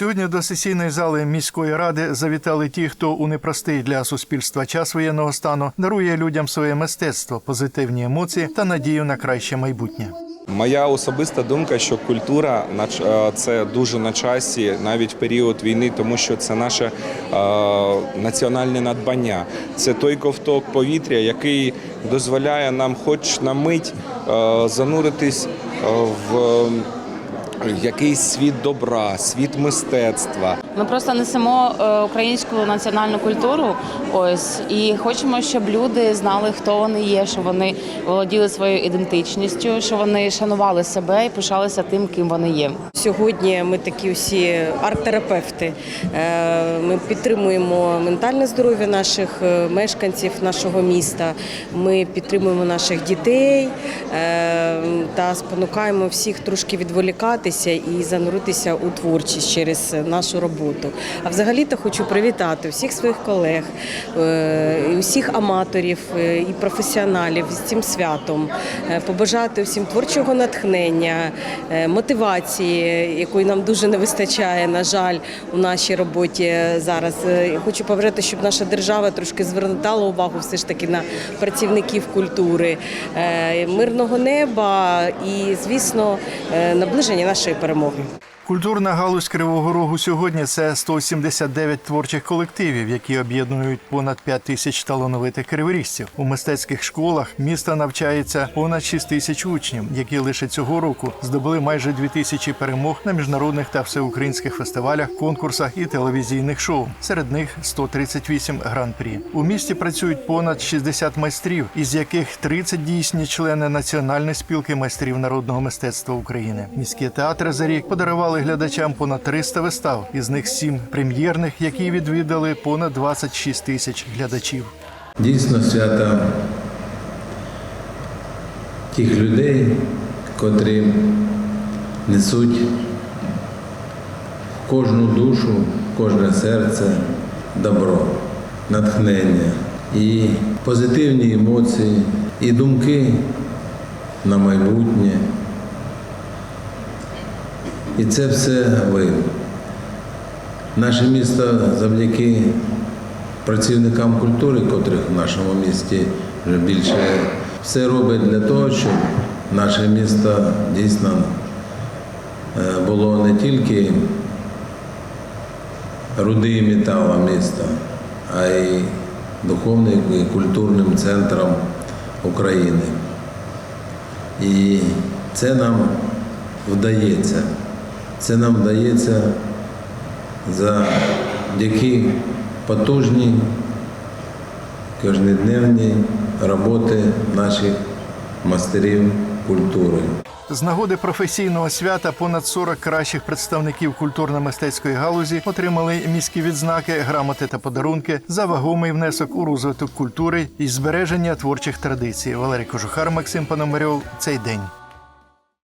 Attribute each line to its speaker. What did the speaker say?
Speaker 1: Сьогодні до сесійної зали міської ради завітали ті, хто у непростий для суспільства час воєнного стану дарує людям своє мистецтво, позитивні емоції та надію на краще майбутнє.
Speaker 2: Моя особиста думка, що культура е, це дуже на часі навіть в період війни, тому що це наше е, національне надбання. Це той ковток повітря, який дозволяє нам, хоч на мить, е, зануритись в якийсь світ добра, світ мистецтва.
Speaker 3: Ми просто несемо е, українську національну культуру. Ось і хочемо, щоб люди знали, хто вони є, що вони володіли своєю ідентичністю, що вони шанували себе і пишалися тим, ким вони є.
Speaker 4: Сьогодні ми такі всі арт-терапевти. Е, Ми підтримуємо ментальне здоров'я наших е, мешканців нашого міста. Ми підтримуємо наших дітей та спонукаємо всіх трошки відволікатися і зануритися у творчість через нашу роботу. А взагалі-то хочу привітати всіх своїх колег, е, усіх аматорів е, і професіоналів з цим святом, Е, побажати всім творчого натхнення, мотивації, якої нам дуже не вистачає, на жаль, у нашій роботі зараз. Хочу побажати, щоб наша держава трошки звертала увагу все ж таки на працівників культури, мирного неба і, звісно, наближення нашої перемоги.
Speaker 1: Культурна галузь Кривого Рогу сьогодні це 179 творчих колективів, які об'єднують понад 5 тисяч талановитих криворіжців. У мистецьких школах міста навчається понад 6 тисяч учнів, які лише цього року здобули майже 2 тисячі перемог на міжнародних та всеукраїнських фестивалях, конкурсах і телевізійних шоу. Серед них 138 гран-прі. У місті працюють понад 60 майстрів, із яких 30 дійсні члени національної спілки майстрів народного мистецтва України. Міські театри за рік подарували глядачам понад 300 вистав, із них 7 прем'єрних, які відвідали понад 26 тисяч глядачів.
Speaker 5: Дійсно свято тих людей, котрі несуть кожну душу, кожне серце добро, натхнення і позитивні емоції, і думки на майбутнє. І це все ви. Наше місто завдяки працівникам культури, котрих в нашому місті вже більше, все робить для того, щоб наше місто дійсно е, було не тільки рудим металом міста, а й духовним і культурним центром України. І це нам вдається. Це нам вдається завдяки потужній кожнодневній роботи наших мастерів культури.
Speaker 1: З нагоди професійного свята понад 40 кращих представників культурно-мистецької галузі отримали міські відзнаки, грамоти та подарунки за вагомий внесок у розвиток культури і збереження творчих традицій. Валерій Кожухар, Максим Пономарьов. Цей день.